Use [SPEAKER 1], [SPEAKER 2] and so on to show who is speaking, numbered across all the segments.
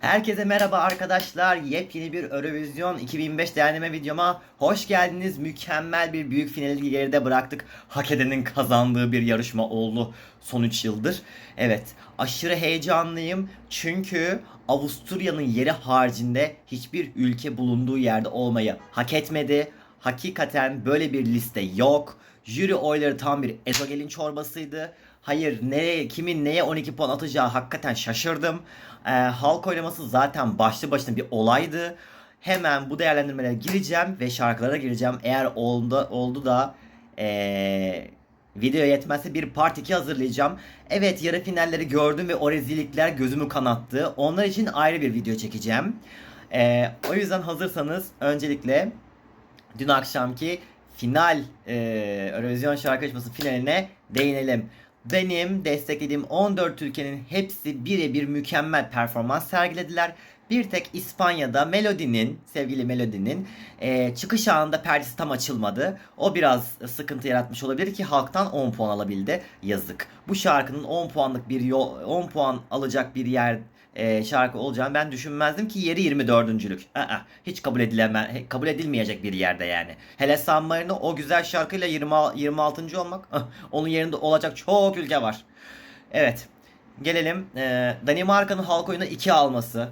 [SPEAKER 1] Herkese merhaba arkadaşlar. Yepyeni bir Eurovision 2025 değerleme videoma hoş geldiniz. Mükemmel bir büyük finali geride bıraktık. Hak edenin kazandığı bir yarışma oldu son 3 yıldır. Evet, aşırı heyecanlıyım. Çünkü Avusturya'nın yeri haricinde hiçbir ülke bulunduğu yerde olmayı hak etmedi. Hakikaten böyle bir liste yok. Jüri oyları tam bir ezogelin çorbasıydı. Hayır nereye kimin neye 12 puan atacağı hakikaten şaşırdım. Ee, halk oylaması zaten başlı başına bir olaydı. Hemen bu değerlendirmelere gireceğim ve şarkılara gireceğim. Eğer oldu, oldu da ee, video yetmezse bir part 2 hazırlayacağım. Evet yarı finalleri gördüm ve o rezillikler gözümü kanattı. Onlar için ayrı bir video çekeceğim. Ee, o yüzden hazırsanız öncelikle dün akşamki final e, Eurovision şarkı yarışması finaline değinelim. Benim desteklediğim 14 ülkenin hepsi birebir mükemmel performans sergilediler. Bir tek İspanya'da Melody'nin, sevgili Melody'nin e, çıkış anında perdesi tam açılmadı. O biraz sıkıntı yaratmış olabilir ki halktan 10 puan alabildi. Yazık. Bu şarkının 10 puanlık bir yol, 10 puan alacak bir yer e, şarkı olacağını ben düşünmezdim ki yeri 24. Aa, hiç kabul edileme kabul edilmeyecek bir yerde yani. Hele San Marino o güzel şarkıyla 20 26. olmak onun yerinde olacak çok ülke var. Evet. Gelelim e, Danimarka'nın halk oyunu 2 alması.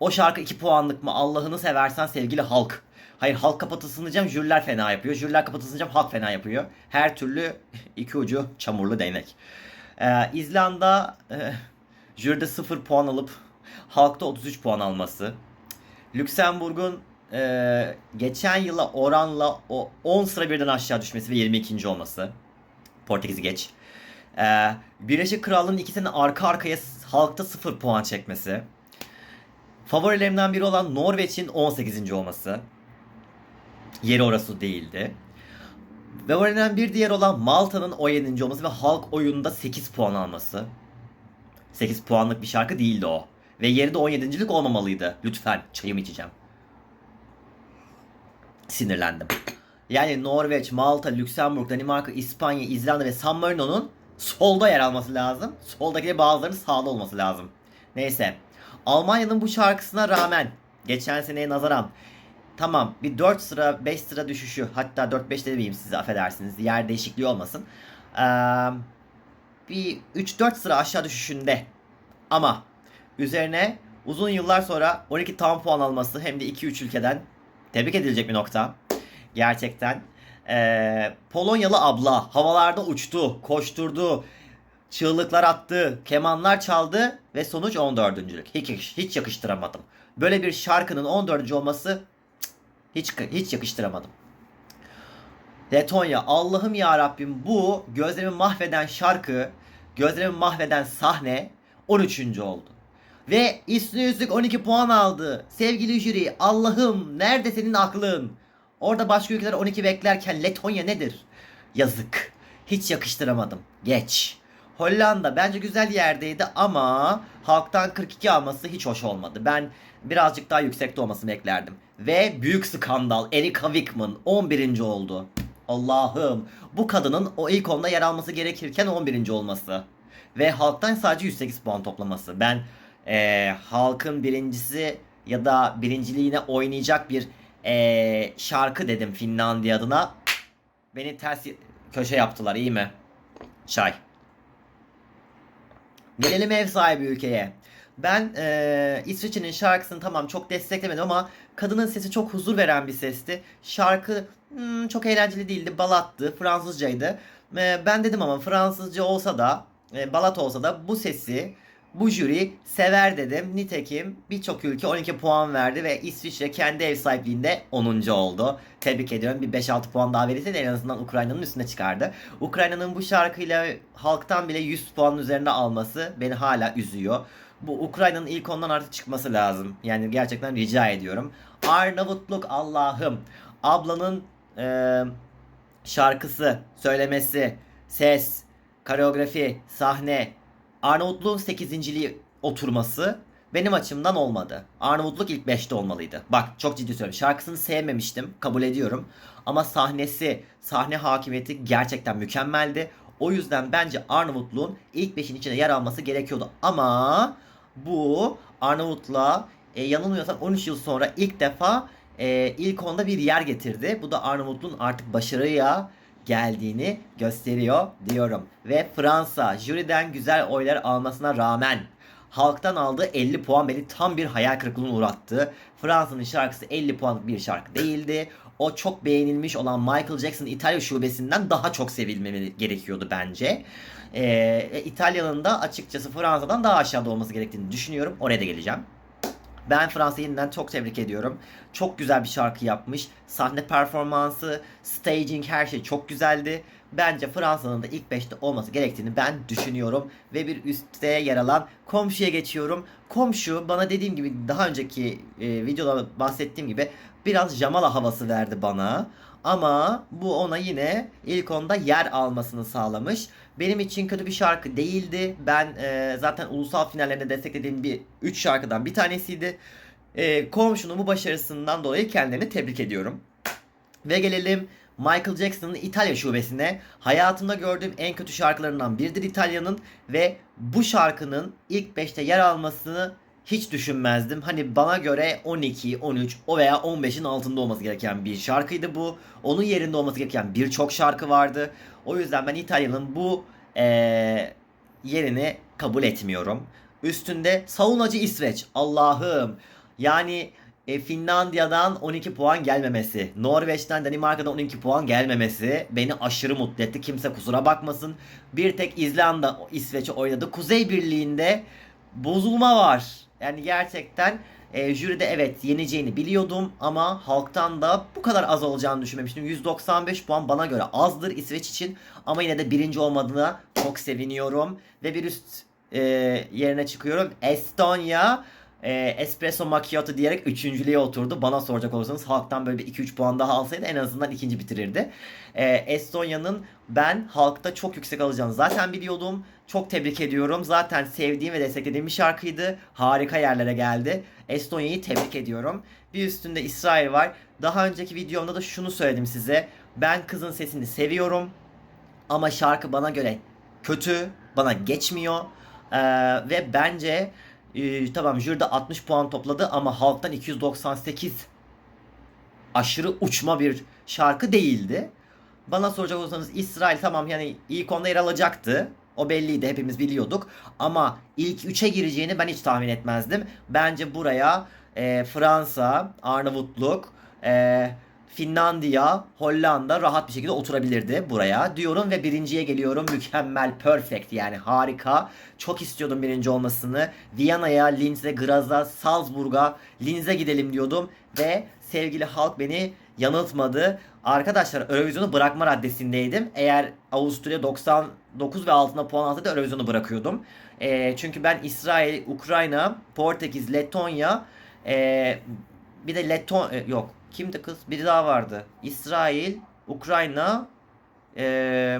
[SPEAKER 1] O şarkı 2 puanlık mı? Allah'ını seversen sevgili halk. Hayır halk kapatılsın diyeceğim jüriler fena yapıyor. Jüriler kapatılsın diyeceğim halk fena yapıyor. Her türlü iki ucu çamurlu değnek. Ee, İzlanda e, jüride 0 puan alıp halkta 33 puan alması. Lüksemburg'un e, geçen yıla oranla o 10 sıra birden aşağı düşmesi ve 22. olması. Portekiz'i geç. Ee, Birleşik Krallığın iki sene arka arkaya halkta 0 puan çekmesi. Favorilerimden biri olan Norveç'in 18. olması. Yeri orası değildi. Favorilerimden bir diğer olan Malta'nın 17. olması ve halk oyununda 8 puan alması. 8 puanlık bir şarkı değildi o. Ve yeri de 17.lik olmamalıydı. Lütfen çayımı içeceğim. Sinirlendim. Yani Norveç, Malta, Lüksemburg, Danimarka, İspanya, İzlanda ve San Marino'nun solda yer alması lazım. Soldaki bazılarının sağda olması lazım. Neyse. Almanya'nın bu şarkısına rağmen geçen seneye nazaran tamam bir 4 sıra 5 sıra düşüşü hatta 4-5 de demeyeyim size affedersiniz yer değişikliği olmasın. Ee, bir 3-4 sıra aşağı düşüşünde ama üzerine uzun yıllar sonra 12 tam puan alması hem de 2-3 ülkeden tebrik edilecek bir nokta. Gerçekten. Ee, Polonyalı abla havalarda uçtu, koşturdu, çığlıklar attı, kemanlar çaldı ve sonuç 14. Hiç, hiç yakıştıramadım. Böyle bir şarkının 14. olması hiç hiç yakıştıramadım. Letonya Allah'ım ya Rabbim bu gözlerimi mahveden şarkı, gözlerimi mahveden sahne 13. oldu. Ve üstüne üstlük 12 puan aldı. Sevgili jüri Allah'ım nerede senin aklın? Orada başka ülkeler 12 beklerken Letonya nedir? Yazık. Hiç yakıştıramadım. Geç. Hollanda bence güzel yerdeydi ama halktan 42 alması hiç hoş olmadı. Ben birazcık daha yüksekte olmasını beklerdim. Ve büyük skandal Erika Wickman 11. oldu. Allah'ım bu kadının o ilk onda yer alması gerekirken 11. olması. Ve halktan sadece 108 puan toplaması. Ben eee, halkın birincisi ya da birinciliğine oynayacak bir eee, şarkı dedim Finlandiya adına. Beni ters köşe yaptılar iyi mi? Çay. Gelelim ev sahibi ülkeye. Ben eee İsviçre'nin şarkısını tamam çok desteklemedim ama kadının sesi çok huzur veren bir sesti. Şarkı hmm, çok eğlenceli değildi, balattı, Fransızcaydı. Eee, ben dedim ama Fransızca olsa da, e, balat olsa da bu sesi bu jüri sever dedim. Nitekim birçok ülke 12 puan verdi ve İsviçre kendi ev sahipliğinde 10. oldu. Tebrik ediyorum. Bir 5-6 puan daha verirse de en azından Ukrayna'nın üstüne çıkardı. Ukrayna'nın bu şarkıyla halktan bile 100 puanın üzerinde alması beni hala üzüyor. Bu Ukrayna'nın ilk ondan artık çıkması lazım. Yani gerçekten rica ediyorum. Arnavutluk Allah'ım. Ablanın eee, şarkısı, söylemesi, ses, koreografi, sahne, Arnavutluğun 8. oturması benim açımdan olmadı. Arnavutluk ilk 5'te olmalıydı. Bak çok ciddi söylüyorum. Şarkısını sevmemiştim. Kabul ediyorum. Ama sahnesi, sahne hakimiyeti gerçekten mükemmeldi. O yüzden bence Arnavutluğun ilk 5'in içine yer alması gerekiyordu. Ama bu Arnavutluğa e, yanılmıyorsam 13 yıl sonra ilk defa e, ilk onda bir yer getirdi. Bu da Arnavutluğun artık başarıya geldiğini gösteriyor diyorum. Ve Fransa jüriden güzel oylar almasına rağmen halktan aldığı 50 puan beni tam bir hayal kırıklığına uğrattı. Fransa'nın şarkısı 50 puanlık bir şarkı değildi. O çok beğenilmiş olan Michael Jackson İtalya şubesinden daha çok sevilmemi gerekiyordu bence. Ee, İtalya'nın da açıkçası Fransa'dan daha aşağıda olması gerektiğini düşünüyorum. Oraya da geleceğim. Ben Fransa'yı yeniden çok tebrik ediyorum. Çok güzel bir şarkı yapmış. Sahne performansı, staging her şey çok güzeldi. Bence Fransa'nın da ilk 5'te olması gerektiğini ben düşünüyorum. Ve bir üstte yer alan komşuya geçiyorum. Komşu bana dediğim gibi daha önceki e, videoda bahsettiğim gibi biraz Jamala havası verdi bana. Ama bu ona yine ilk onda yer almasını sağlamış. Benim için kötü bir şarkı değildi. Ben e, zaten ulusal finallerinde desteklediğim bir 3 şarkıdan bir tanesiydi. E, komşunun bu başarısından dolayı kendilerini tebrik ediyorum. Ve gelelim Michael Jackson'ın İtalya şubesine. Hayatımda gördüğüm en kötü şarkılarından biridir İtalya'nın ve bu şarkının ilk 5'te yer almasını hiç düşünmezdim. Hani bana göre 12, 13 o veya 15'in altında olması gereken bir şarkıydı bu. Onun yerinde olması gereken birçok şarkı vardı. O yüzden ben İtalya'nın bu eee, yerini kabul etmiyorum. Üstünde savunacı İsveç. Allah'ım. Yani e, Finlandiya'dan 12 puan gelmemesi, Norveç'ten Danimarka'dan 12 puan gelmemesi beni aşırı mutlu etti. Kimse kusura bakmasın. Bir tek İzlanda İsveç'i oynadı. Kuzey Birliği'nde bozulma var. Yani gerçekten e, jüride evet yeneceğini biliyordum ama halktan da bu kadar az olacağını düşünmemiştim. 195 puan bana göre azdır İsveç için ama yine de birinci olmadığına çok seviniyorum. Ve bir üst e, yerine çıkıyorum. Estonya e, espresso macchiato diyerek üçüncülüğe oturdu. Bana soracak olursanız halktan böyle bir 2-3 puan daha alsaydı en azından ikinci bitirirdi. E, Estonya'nın ben halkta çok yüksek alacağını zaten biliyordum. Çok tebrik ediyorum. Zaten sevdiğim ve desteklediğim bir şarkıydı. Harika yerlere geldi. Estonya'yı tebrik ediyorum. Bir üstünde İsrail var. Daha önceki videomda da şunu söyledim size. Ben kızın sesini seviyorum. Ama şarkı bana göre kötü. Bana geçmiyor. Ee, ve bence e, tamam jüride 60 puan topladı ama halktan 298 aşırı uçma bir şarkı değildi. Bana soracak olursanız İsrail tamam yani ilk onda yer alacaktı. O belliydi hepimiz biliyorduk. Ama ilk 3'e gireceğini ben hiç tahmin etmezdim. Bence buraya e, Fransa, Arnavutluk, e, Finlandiya, Hollanda rahat bir şekilde oturabilirdi buraya diyorum ve birinciye geliyorum. Mükemmel, perfect yani harika. Çok istiyordum birinci olmasını. Viyana'ya, Linz'e, Graz'a, Salzburg'a, Linz'e gidelim diyordum ve sevgili halk beni yanıltmadı. Arkadaşlar Eurovision'u bırakma raddesindeydim. Eğer Avusturya 99 ve altına puan alsaydı Eurovision'u bırakıyordum. Ee, çünkü ben İsrail, Ukrayna, Portekiz, Letonya, ee, bir de Leton e, yok. Kimdi kız? Biri daha vardı. İsrail, Ukrayna, ee,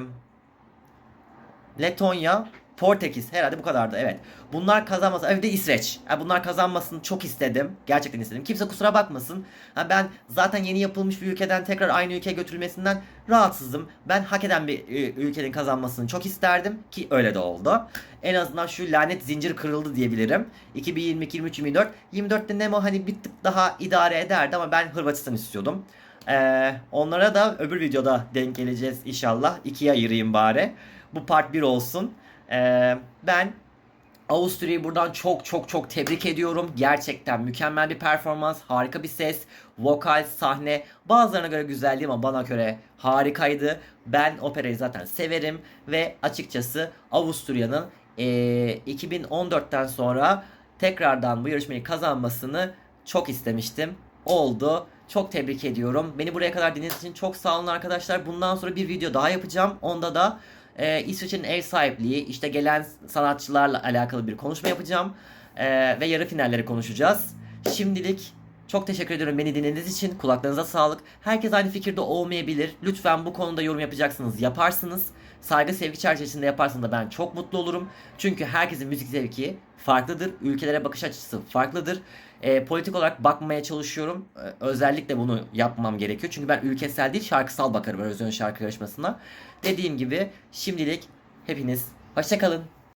[SPEAKER 1] Letonya, Portekiz herhalde bu kadardı evet. Bunlar kazanmasın. Evet de İsveç. Yani bunlar kazanmasını çok istedim. Gerçekten istedim. Kimse kusura bakmasın. Ha ben zaten yeni yapılmış bir ülkeden tekrar aynı ülkeye götürülmesinden rahatsızım. Ben hak eden bir e, ülkenin kazanmasını çok isterdim ki öyle de oldu. En azından şu lanet zincir kırıldı diyebilirim. 2022 23 24 24'te Nemo hani bir tık daha idare ederdi ama ben Hırvatistan istiyordum. Ee, onlara da öbür videoda denk geleceğiz inşallah. İkiye ayırayım bari. Bu part 1 olsun. Ben Avusturya'yı buradan çok çok çok tebrik ediyorum. Gerçekten mükemmel bir performans, harika bir ses, vokal, sahne. Bazılarına göre güzeldi ama bana göre harikaydı. Ben operayı zaten severim ve açıkçası Avusturya'nın ee, 2014'ten sonra tekrardan bu yarışmayı kazanmasını çok istemiştim. Oldu. Çok tebrik ediyorum. Beni buraya kadar dinlediğiniz için çok sağ olun arkadaşlar. Bundan sonra bir video daha yapacağım. Onda da e, İsveç'in ev sahipliği, işte gelen sanatçılarla alakalı bir konuşma yapacağım. E, ve yarı finalleri konuşacağız. Şimdilik çok teşekkür ediyorum beni dinlediğiniz için. Kulaklarınıza sağlık. Herkes aynı fikirde olmayabilir. Lütfen bu konuda yorum yapacaksınız. Yaparsınız. Saygı sevgi çerçevesinde yaparsanız da ben çok mutlu olurum. Çünkü herkesin müzik zevki farklıdır. Ülkelere bakış açısı farklıdır. E, politik olarak bakmaya çalışıyorum. E, özellikle bunu yapmam gerekiyor. Çünkü ben ülkesel değil şarkısal bakarım Eurovision şarkı yarışmasına. Dediğim gibi şimdilik hepiniz hoşçakalın.